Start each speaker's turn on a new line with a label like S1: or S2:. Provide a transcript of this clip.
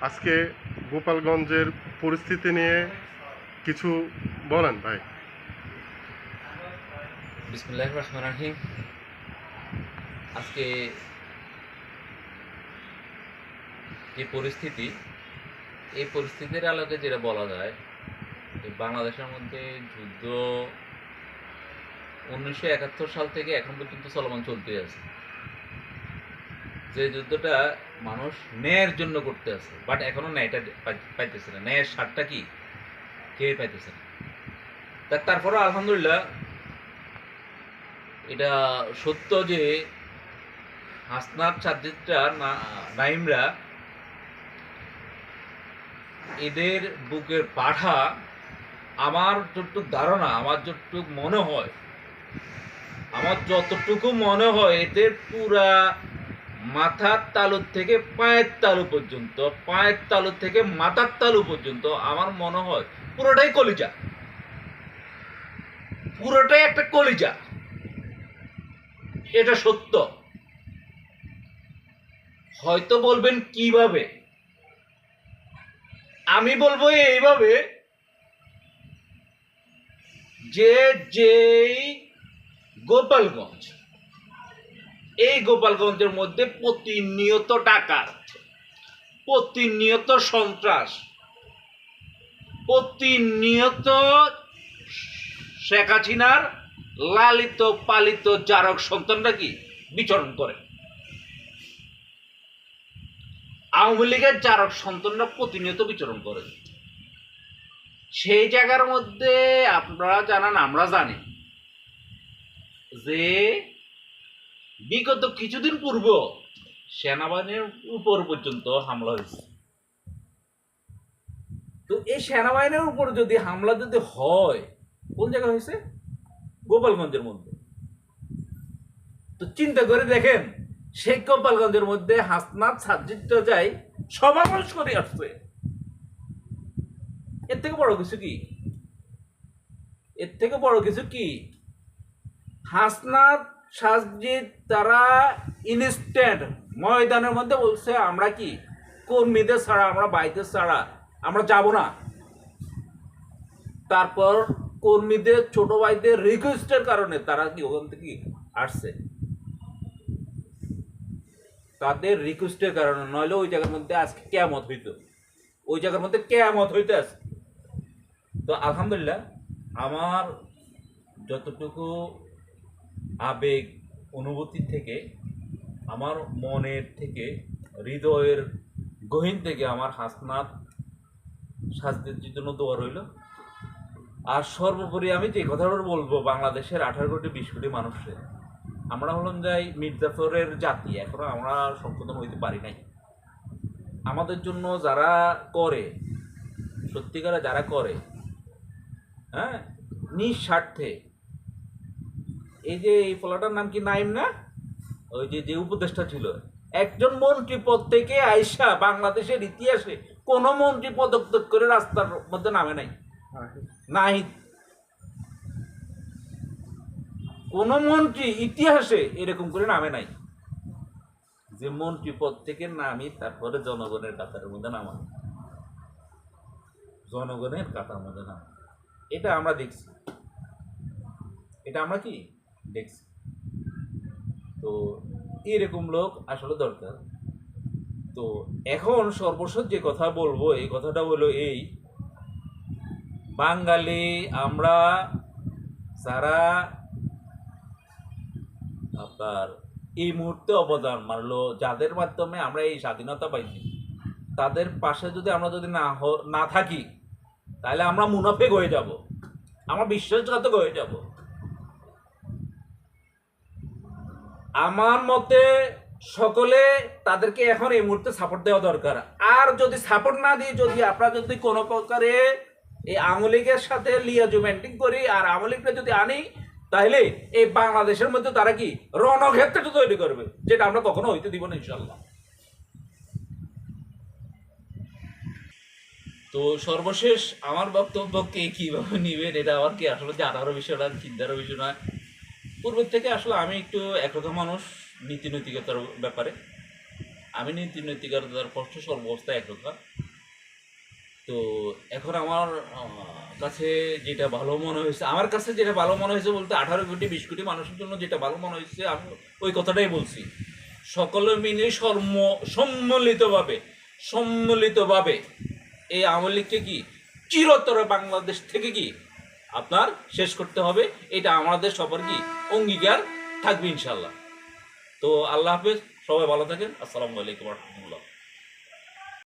S1: আজকে গোপালগঞ্জের পরিস্থিতি নিয়ে কিছু বলেন ভাই।
S2: আজকে যে পরিস্থিতি, এই পরিস্থিতির আলোকে যেটা বলা যায়, যে বাংলাদেশের মধ্যে যুদ্ধ উনিশশো একাত্তর সাল থেকে এখন পর্যন্ত চলমান চলতে আছে। যে যুদ্ধটা মানুষ ন্যায়ের জন্য করতে আছে বাট এখনও ন্যায়টা পাই- পাইতেছে না। ন্যায়ের স্বাদটা কি? কেউই পাইতেছে না? তা তারপরে আলহামদুলিল্লাহ, এটা সত্য যে হাসনাত সাদ্দিদরা নাইমরা এদের বুকের পাঠা আমার যতটুক ধারণা, আমার যতটুক মনে হয়, আমার যতটুকু মনে হয়, এদের পুরা মাথার তালু থেকে পায়ের তালু পর্যন্ত, পায়ের তালু থেকে মাথার তালু পর্যন্ত আমার মনে হয় পুরোটাই কলিজা। পুরোটাই একটা কলিজা। এটা সত্য। হয়তো বলবেন কীভাবে? আমি বলব এইভাবে যে যেই গোপালগঞ্জ এই গোপালগঞ্জের মধ্যে প্রতিনিয়ত ডাকাত, প্রতিনিয়ত সন্ত্রাস, প্রতিনিয়ত শেখ হাসিনার লালিত পালিত জারক সন্তানরা কি বিচরণ করে? আওয়ামী লীগের জারক সন্তানরা প্রতিনিয়ত বিচরণ করে। সেই জায়গার মধ্যে আপনারা জানান, আমরা জানি যে বিগত কিছুদিন পূর্ব সেনাবাহিনীর উপর পর্যন্ত হামলা হয়েছে। তো এই সেনাবাহিনীর উপর যদি হামলা যদি হয়, কোন জায়গায় হয়েছে? গোপালগঞ্জের মধ্যে। তো চিন্তা করে দেখেন, সেই গোপালগঞ্জের মধ্যে হাসনাত সাজ্জিত যাই সবার মানুষ করে আসছে। এর থেকে বড় কিছু কি? এর থেকে বড় কিছু কি? হাসনাত সাজিদ তারা ইনস্ট্যান্ট ময়দানের মধ্যে বলছে, আমরা কি? কর্মীদের ছাড়া, আমরা বাইদের ছাড়া, আমরা যাব না। তারপর কর্মীদের, ছোট ভাইদের রিকোয়েস্টের কারণে তারা কি, ওখান থেকে আসছে। তাদের রিকোয়েস্টের কারণে, নইলে ওই জায়গার মধ্যে আজকে কেয়ামত হইতো। ওই জায়গার মধ্যে কেয়ামত হইতে আছে তো আলহামদুলিল্লাহ, আমার যতটুকু আবেগ অনুভূতি থেকে, আমার মনের থেকে, হৃদয়ের গহীন থেকে আমার হাসনাত শাস্তির জন্য দোয়া রইল। আর সর্বোপরি আমি যে কথাটা বলব, বাংলাদেশের আঠারো কোটি, বিশ কোটি মানুষের। আমরা হলাম যাই মির্জাফরের জাতি, এখনও আমরা সংশোধন হইতে পারি নাই। আমাদের জন্য যারা করে, সত্যিকারে যারা করে হ্যাঁ নিঃস্বার্থে এই যে এই ফলাটার নাম কি নাইম না? ওই যে যে উপদেষ্টা ছিল। একজন মন্ত্রী পদ থেকে আইসা বাংলাদেশের ইতিহাসে কোন মন্ত্রী পদত্যাগ করে রাস্তার মধ্যে নামে নাই। নাহিদ। কোন মন্ত্রী ইতিহাসে এরকম করে নামে নাই। যে মন্ত্রী পদ থেকে নামি তারপরে জনগণের কাতারের মধ্যে নামা জনগণের কাতার মধ্যে নামা এটা আমরা দেখছি। এটা আমরা কি? দেখছি। তো এরকম লোক আসলে দরকার। তো এখন সর্বশেষ যে কথা বলব, এই কথাটা হলো এই, বাঙালি আমরা যারা আপনার এই মুহূর্তে অবদান মানলো, যাদের মাধ্যমে আমরা এই স্বাধীনতা পাইছি, তাদের পাশে যদি আমরা যদি না না থাকি, তাহলে আমরা মুনাফেক হয়ে যাব। আমরা বিশ্বাসঘাতক হয়ে যাব। আমার মতে সকলে তাদেরকে এখন এই মুহূর্তে সাপোর্ট দেওয়া দরকার। আর যদি সাপোর্ট না দিয়ে যদি আপনারা যদি কোনো প্রকারে এই লীগের সাথে লিয়াজুমেন্টিং করি আর আওয়ামী যদি আনি, তাহলে এই বাংলাদেশের মধ্যে তারা কি রণক্ষেত্রটা তৈরি করবে, যেটা আমরা কখনো হইতে দিব না ইনশাল্লাহ তো সর্বশেষ আমার বক্তব্য কে কীভাবে নিবেন, এটা আমার কি আসলে জানারও বিষয় না, চিন্তারও বিষয় না পূর্বের থেকে আসলে আমি একটু একরকম মানুষ নীতি নৈতিকতার ব্যাপারে। আমি নীতি নৈতিকতার পক্ষ সর্বাবস্থায় একরকম তো এখন আমার কাছে যেটা ভালো মনে হয়েছে, আমার কাছে যেটা ভালো মনে হয়েছে বলতে আঠারো কোটি, বিশ কোটি মানুষের জন্য যেটা ভালো মনে হয়েছে, আমি ওই কথাটাই বলছি। সকলে মিলে সর্ম, সম্মিলিতভাবে সম্মিলিতভাবে এই আওয়ামী লীগকে কি, চিরতর বাংলাদেশ থেকে কি আপনার শেষ করতে হবে। এটা আমাদের সবার কি অঙ্গীকার থাকবে ইনশাল্লাহ তো আল্লাহ হাফেজ, সবাই ভালো থাকেন। আসসালামু আলাইকুম